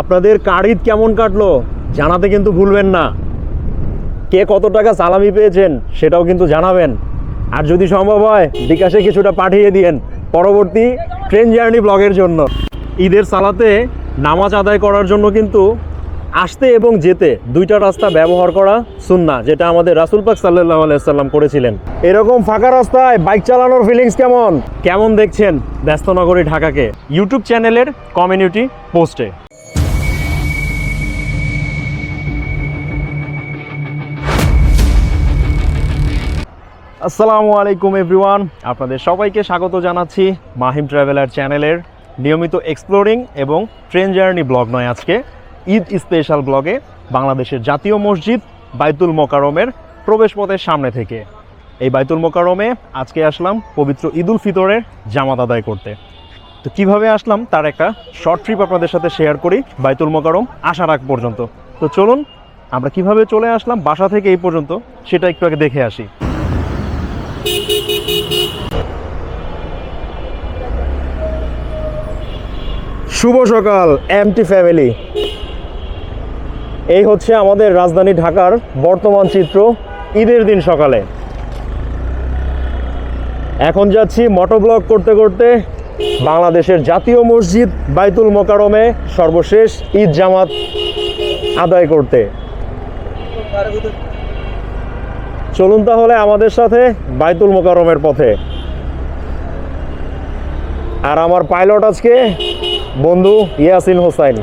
আপনাদের কার ঈদ কেমন কাটলো জানাতে কিন্তু ভুলবেন না। কে কত টাকা সালামি পেয়েছেন সেটাও কিন্তু জানাবেন। আর যদি সম্ভব হয়, বিকাশে কিছুটা পাঠিয়ে দিয়েন পরবর্তী ট্রেন জার্নি ব্লগের জন্য। ঈদের সালাতে নামাজ আদায় করার জন্য কিন্তু আসতে এবং যেতে দুইটা রাস্তা ব্যবহার করা সুন্না, যেটা আমাদের রাসুল পাক সাল্লাহ আলাইসাল্লাম করেছিলেন। এরকম ফাঁকা রাস্তায় বাইক চালানোর ফিলিংস কেমন? কেমন দেখছেন ব্যস্তনগরী ঢাকাকে? ইউটিউব চ্যানেলের কমিউনিটি পোস্টে আসসালামু আলাইকুম এভরিওয়ান আপনাদের সবাইকে স্বাগত জানাচ্ছি মাহিম ট্রাভেলার চ্যানেলের নিয়মিত এক্সপ্লোরিং এবং ট্রেন জার্নি ব্লগ নয় আজকে। ঈদ স্পেশাল ব্লগে বাংলাদেশের জাতীয় মসজিদ বাইতুল মোকারমের প্রবেশপথের সামনে থেকে। এই বাইতুল মোকারমে আজকে আসলাম পবিত্র ঈদুল ফিতরের জামাত আদায় করতে। তো কীভাবে আসলাম তার একটা শর্ট ট্রিপ আপনাদের সাথে শেয়ার করি বাইতুল মোকারম আসার আগ পর্যন্ত। তো চলুন, আমরা কীভাবে চলে আসলাম, বাসা থেকে এই পর্যন্ত, সেটা একটু আগে দেখে আসি। শুভ সকাল, এমটি ফ্যামিলি। এই হচ্ছে আমাদের রাজধানী ঢাকার বর্তমান চিত্র, ঈদের দিন সকালে। এখন যাচ্ছি মোটোব্লগ করতে করতে বাংলাদেশের জাতীয় মসজিদ বাইতুল মোকারমে সর্বশেষ ঈদ জামাত আদায় করতে। চলুন তাহলে আমাদের সাথে বাইতুল মোকারমের পথে। আর আমার পাইলট আজকে বন্ধু ইয়াসিন হোসাইন।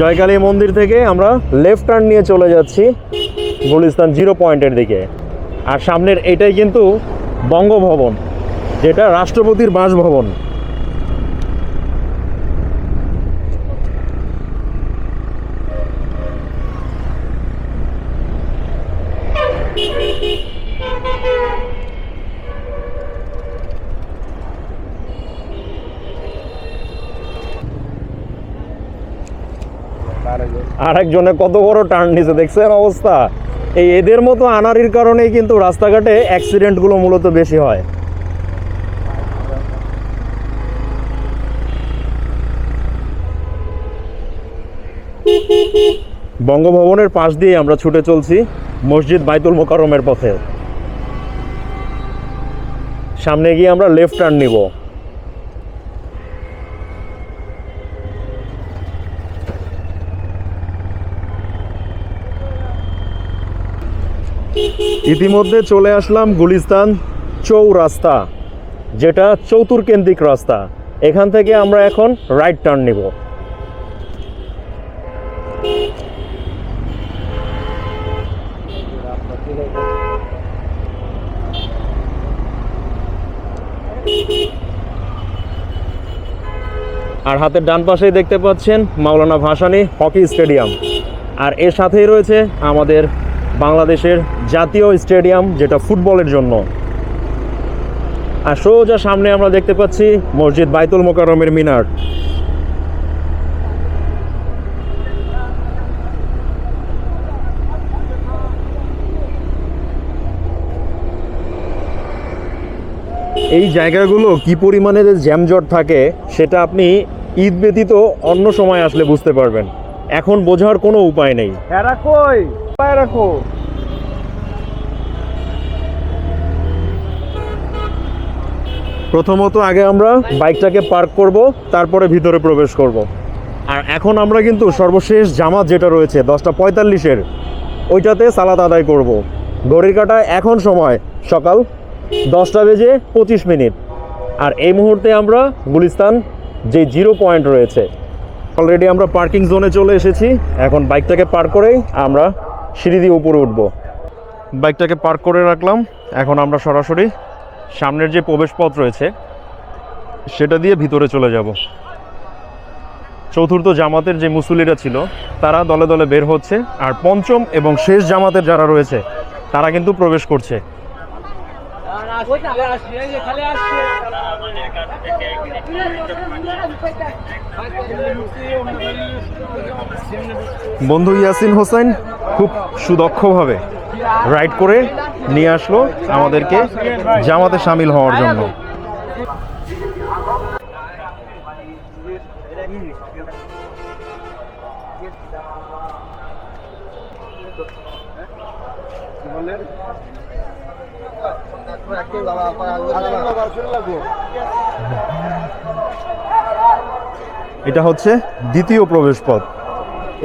জয়কালী মন্দির থেকে আমরা লেফট টার্ন নিয়ে চলে যাচ্ছি গুলিস্তান জিরো পয়েন্টের দিকে। আর সামনের এটাই কিন্তু বঙ্গভবন, যেটা রাষ্ট্রপতির বাসভবন। আরেকজনে কত বড় টার্ন নিছে, দেখছেন অবস্থা? এই এদের মতো আনারির কারণেই কিন্তু রাস্তাঘাটে অ্যাক্সিডেন্টগুলো মূলত বেশি হয়। বঙ্গভবনের পাশ দিয়ে আমরা ছুটে চলছি মসজিদ বাইতুল মোকারমের পথে। সামনে গিয়ে আমরা লেফট টার্ন নিব। ইতিমধ্যে চলে আসলাম গুলিস্তান চৌরাস্তা, যেটা চৌতুর্কেন্দ্রিক রাস্তা। এখান থেকে আমরা এখন রাইট টার্ন নিব। আর হাতের ডান পাশেই দেখতে পাচ্ছেন মাওলানা ভাসানি হকি স্টেডিয়াম। আর এর সাথেই রয়েছে আমাদের বাংলাদেশের জাতীয় স্টেডিয়াম, যেটা ফুটবলের জন্য। আর সোজা সামনে আমরা দেখতে পাচ্ছি মসজিদ বাইতুল মোকারমের মিনার। এই জায়গাগুলো কি পরিমাণে যে জ্যামজট থাকে, সেটা আপনি ঈদ ব্যতীত অন্য সময় আসলে বুঝতে পারবেন। এখন বোঝার কোনো উপায় নেই। পায় রাখো প্রথমত আগে আমরা বাইকটাকে পার্ক করব, তারপরে ভিতরে প্রবেশ করব। আর এখন আমরা কিন্তু সর্বশেষ জামাত যেটা রয়েছে, দশটা পঁয়তাল্লিশের, ওইটাতে সালাদ আদায় করব। ঘড়ির কাটায় এখন সময় সকাল দশটা বেজে পঁচিশ মিনিট। আর এই মুহূর্তে আমরা গুলিস্তান যে জিরো পয়েন্ট রয়েছে, অলরেডি আমরা পার্কিং জোনে চলে এসেছি। এখন বাইকটাকে পার্ক করেই আমরা সিঁড়ি দিয়ে উপরে উঠব। বাইকটাকে পার্ক করে রাখলাম। এখন আমরা সরাসরি সামনের যে প্রবেশপথ রয়েছে, সেটা দিয়ে ভিতরে চলে যাব। চতুর্থ জামাতের যে মুসুলিরা ছিল, তারা দলে দলে বের হচ্ছে, আর পঞ্চম এবং শেষ জামাতের যারা রয়েছে, তারা কিন্তু প্রবেশ করছে। বন্ধু ইয়াসিন হোসেন খুব সুদক্ষভাবে রাইড করে নিয়ে আসলো আমাদেরকে জামাতে সামিল হওয়ার জন্য। এটা হচ্ছে দ্বিতীয় প্রবেশপথ।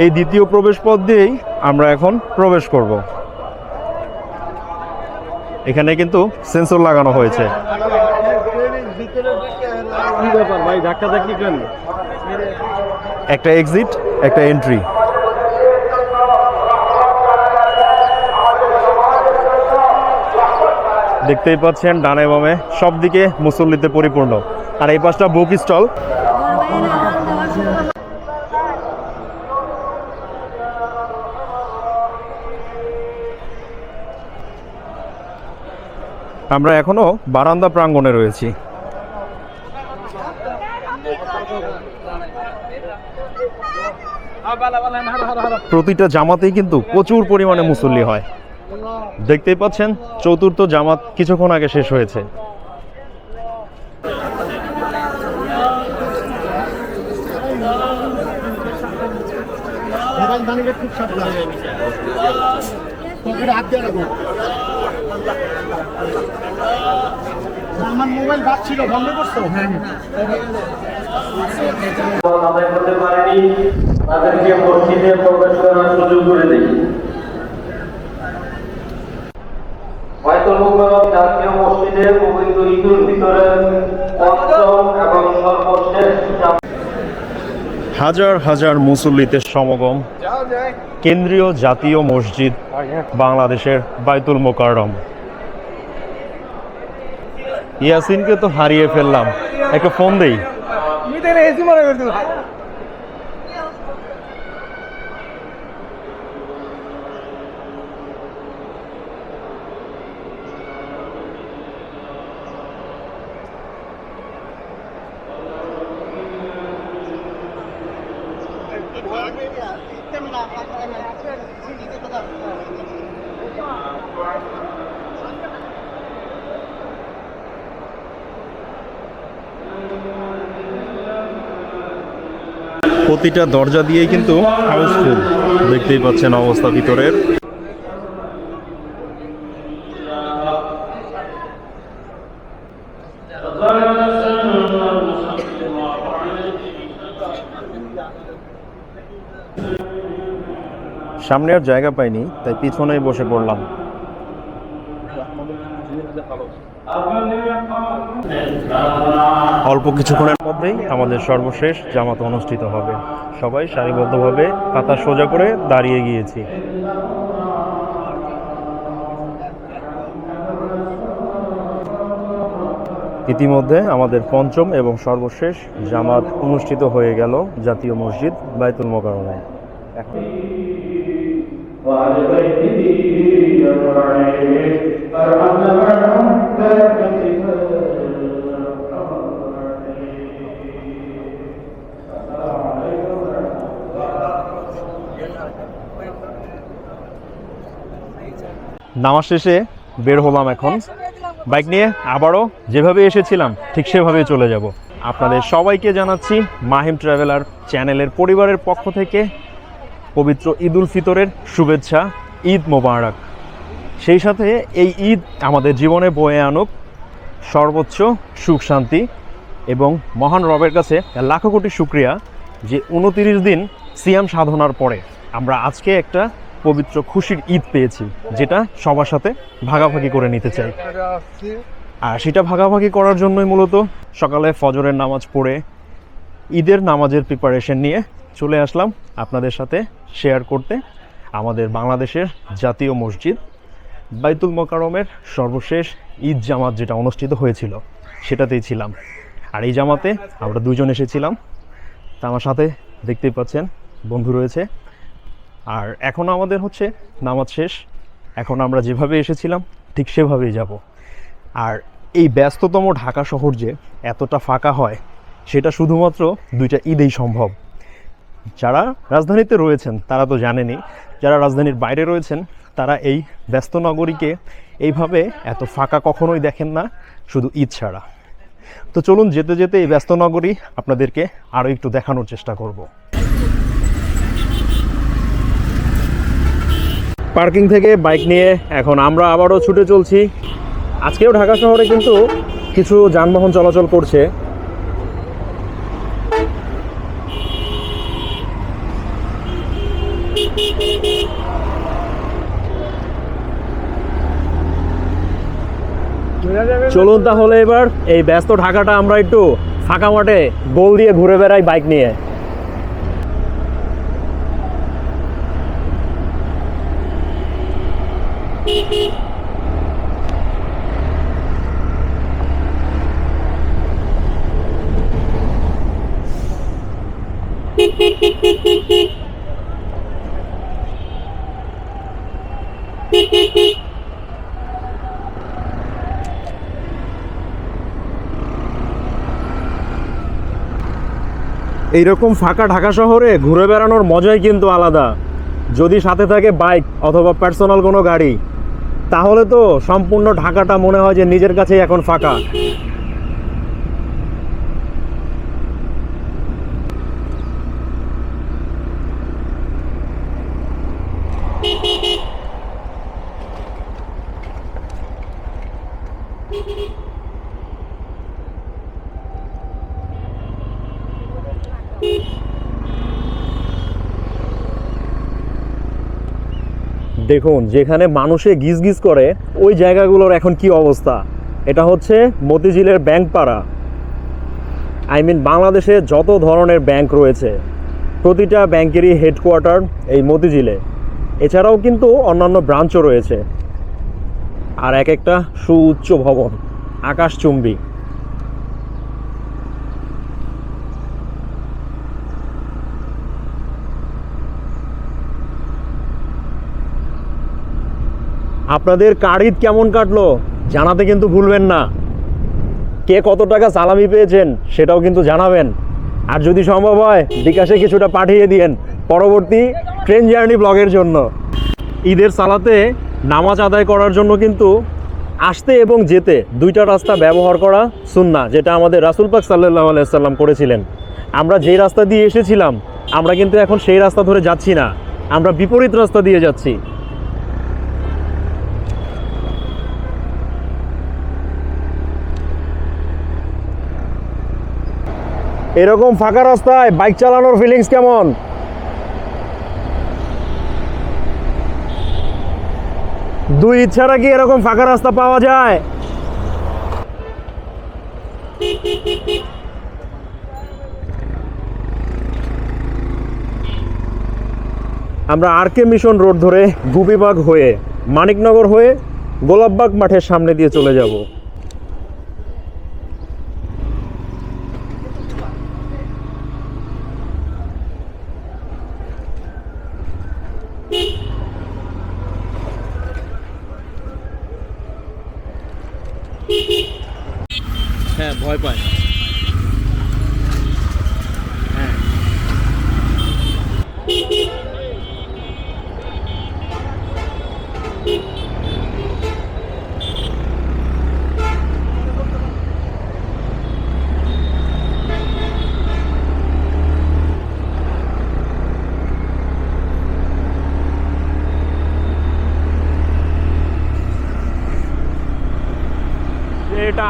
এই দ্বিতীয় প্রবেশপথ দিয়েই আমরা এখন প্রবেশ করব। এখানে কিন্তু সেন্সর লাগানো হয়েছে। একটা এক্সিট, একটা এন্ট্রি। দেখতেই পাচ্ছেন ডানে বামে সব দিকে মুসল্লিতে পরিপূর্ণ। আর এই পাশটা বুক স্টল। আমরা এখনও বারান্দা প্রাঙ্গণে রয়েছি। প্রতিটা জামাতেই কিন্তু প্রচুর পরিমাণে মুসল্লি হয়। দেখতেই পাচ্ছেন, চতুর্থ জামাত কিছুক্ষণ আগে শেষ হয়েছে। আমার মোবাইল বাজছিল বন্ধ করছ হ্যাঁ আদায় পারেনি, তাদেরকে মসজিদে প্রবেশ করার সুযোগ করে দেই বায়তুল জাতীয় মসজিদে পবিত্র ঈদুল ফিতরের পঞ্চম এবং সর্বশেষ হাজার হাজার মুসল্লিতে সমাগম। কেন্দ্রীয় জাতীয় মসজিদ বাংলাদেশের বাইতুল মোকাররম। ইয়াসিনকে তো হারিয়ে ফেললাম। একটা ফোন দেই। প্রতিটা দরজা দিয়েই কিন্তু হাউসফুল। দেখতেই পাচ্ছেন অবস্থা ভিতরের। সামনে আর জায়গা পাইনি, তাই পিছনেই বসে পড়লাম। অল্প কিছুক্ষণের মধ্যেই আমাদের সর্বশেষ জামাত অনুষ্ঠিত হবে। সবাই সারিবদ্ধভাবে পাতা সোজা করে দাঁড়িয়ে গিয়েছি। ইতিমধ্যে আমাদের পঞ্চম এবং সর্বশেষ জামাত অনুষ্ঠিত হয়ে গেল জাতীয় মসজিদ বাইতুল মোকারমে এখন وعلى بيته أجمعين فارحمنا معهم برحمتك নামাজ শেষে বের হলাম এখন বাইক নিয়ে আবারও যেভাবে এসেছিলাম ঠিক সেভাবেই চলে যাব আপনাদের সবাইকে জানাচ্ছি মাহিম ট্রাভেলার চ্যানেলের পরিবারের পক্ষ থেকে পবিত্র ঈদ উল ফিতরের শুভেচ্ছা, ঈদ মোবারক। সেই সাথে এই ঈদ আমাদের জীবনে বয়ে আনুক সর্বোচ্চ সুখ শান্তি এবং মহান রবের কাছে লাখো কোটি শুক্রিয়া যে উনতিরিশ দিন সিয়াম সাধনার পরে আমরা আজকে একটা পবিত্র খুশির ঈদ পেয়েছি, যেটা সবার সাথে ভাগাভাগি করে নিতে চাই। আর সেটা ভাগাভাগি করার জন্যই মূলত সকালে ফজরের নামাজ পড়ে ঈদের নামাজের প্রিপারেশন নিয়ে চলে আসলাম আপনাদের সাথে শেয়ার করতে আমাদের বাংলাদেশের জাতীয় মসজিদ বাইতুল মোকারমের সর্বশেষ ঈদ জামাত যেটা অনুষ্ঠিত হয়েছিল, সেটাতেই ছিলাম। আর এই জামাতে আমরা দুজন এসেছিলাম। তা আমার সাথে দেখতেই পাচ্ছেন, বন্ধু রয়েছে। আর এখন আমাদের হচ্ছে নামাজ শেষ। এখন আমরা যেভাবে এসেছিলাম, ঠিক সেভাবেই যাব। আর এই ব্যস্ততম ঢাকা শহর যে এতটা ফাঁকা হয়, সেটা শুধুমাত্র দুইটা ঈদেই সম্ভব। যারা রাজধানীতে রয়েছেন, তারা তো জানেনই, যারা রাজধানীর বাইরে রয়েছেন, তারা এই ব্যস্ত নগরীকে এইভাবে এত ফাঁকা কখনোই দেখেন না, শুধু ঈদ ছাড়া। তো চলুন যেতে যেতে এই ব্যস্ত নগরী আপনাদেরকে আরও একটু দেখানোর চেষ্টা করব। পার্কিং থেকে বাইক নিয়ে এখন আমরা আবারও ছুটে চলছি। আজকেও ঢাকা শহরে কিন্তু কিছু যানবাহন চলাচল করছে। চলুন তাহলে এবার এই ব্যস্ত ঢাকাটা আমরা একটু ফাঁকা মাঠে গোল দিয়ে ঘুরে বেড়াই বাইক নিয়ে। এইরকম ফাঁকা ঢাকা শহরে ঘুরে বেড়ানোর মজাই কিন্তু আলাদা। যদি সাথে থাকে বাইক অথবা পার্সোনাল কোনো গাড়ি, তাহলে তো সম্পূর্ণ ঢাকাটা মনে হয় যে নিজের কাছেই এখন ফাঁকা। দেখুন, যেখানে মানুষে গিজ গিজ করে, ওই জায়গাগুলোর এখন কি অবস্থা? এটা হচ্ছে মতিঝিলের ব্যাংকপাড়া। আই মিন বাংলাদেশে যত ধরনের ব্যাংক রয়েছে, প্রতিটা ব্যাংকেরই হেডকোয়ার্টার এই মতিঝিলে। এছাড়াও কিন্তু অন্যান্য ব্রাঞ্চও রয়েছে। আর এক একটা সুউচ্চ ভবন, আকাশচুম্বী। আপনাদের কার ঈদ কেমন কাটলো জানাতে কিন্তু ভুলবেন না। কে কত টাকা সালামি পেয়েছেন সেটাও কিন্তু জানাবেন। আর যদি সম্ভব হয়, বিকাশে কিছুটা পাঠিয়ে দিয়েন পরবর্তী ট্রেন জার্নি ব্লগের জন্য। ঈদের সালাতে নামাজ আদায় করার জন্য কিন্তু আসতে এবং যেতে দুইটা রাস্তা ব্যবহার করা সুন্না যেটা আমাদের রাসুল পাক সাল্লাহ আলাইসাল্লাম করেছিলেন। আমরা যেই রাস্তা দিয়ে এসেছিলাম, আমরা কিন্তু এখন সেই রাস্তা ধরে যাচ্ছি না। আমরা বিপরীত রাস্তা দিয়ে যাচ্ছি। এরকম ফাঁকা রাস্তায় বাইক চালানোর ফিলিংস কেমন? দুই ইচ্ছারা কি এরকম ফাঁকা রাস্তা পাওয়া যায়? আমরা আর কে মিশন রোড ধরে গুপিবাগ হয়ে মানিকনগর হয়ে গোলাপবাগ মাঠের সামনে দিয়ে চলে যাব হ্যাঁ ভয় পায় হ্যাঁ এটা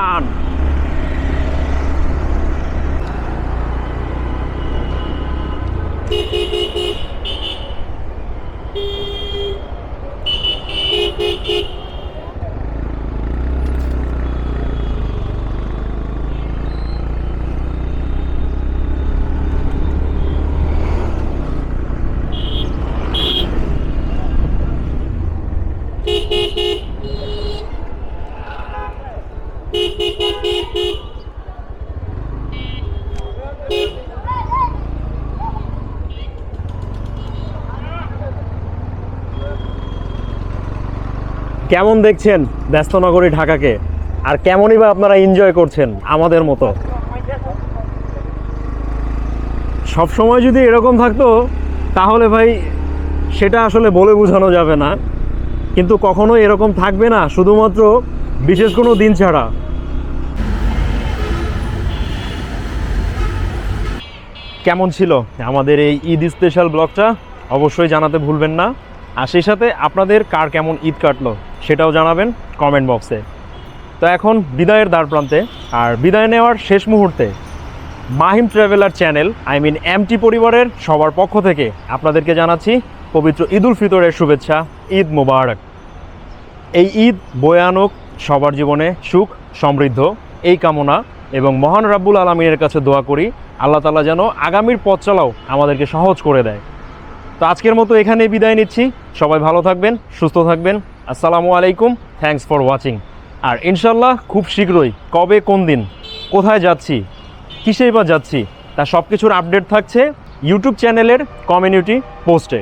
কেমন দেখছেন ব্যস্তনগরী ঢাকাকে? আর কেমনই বা আপনারা এনজয় করছেন আমাদের মতো? সব সময় যদি এরকম থাকতো, তাহলে ভাই সেটা আসলে বলে বোঝানো যাবে না। কিন্তু কখনো এরকম থাকবে না, শুধুমাত্র বিশেষ কোনো দিন ছাড়া। কেমন ছিল আমাদের এই ঈদ স্পেশাল ব্লগটা অবশ্যই জানাতে ভুলবেন না। আর সেই সাথে আপনাদের কার কেমন ঈদ কাটলো? সেটাও জানাবেন কমেন্ট বক্সে তো এখন বিদায়ের দ্বার প্রান্তে আর বিদায় নেওয়ার শেষ মুহূর্তে Mahim traveller channel I mean MT পরিবারের সবার পক্ষ থেকে আপনাদেরকে জানাচ্ছি পবিত্র ঈদ উল ফিতরের শুভেচ্ছা, ঈদ মোবারক। এই ঈদ বয়ে আনুক সবার জীবনে সুখ, সমৃদ্ধ, এই কামনা এবং মহান রাব্বুল আলমিনের কাছে দোয়া করি, আল্লাহ তালা যেন আগামীর পথ চলাও আমাদেরকে সহজ করে দেয়। তো আজকের মতো এখানেই বিদায় নিচ্ছি। সবাই ভালো থাকবেন, সুস্থ থাকবেন। আসসালামু আলাইকুম থ্যাংকস ফর ওয়াচিং আর ইনশাল্লাহ খুব শীঘ্রই, কবে কোন দিন, কোথায় যাচ্ছি, কিসেই বা যাচ্ছি, তা সব কিছুর আপডেট থাকছে ইউটিউব চ্যানেলের কমিউনিটি পোস্টে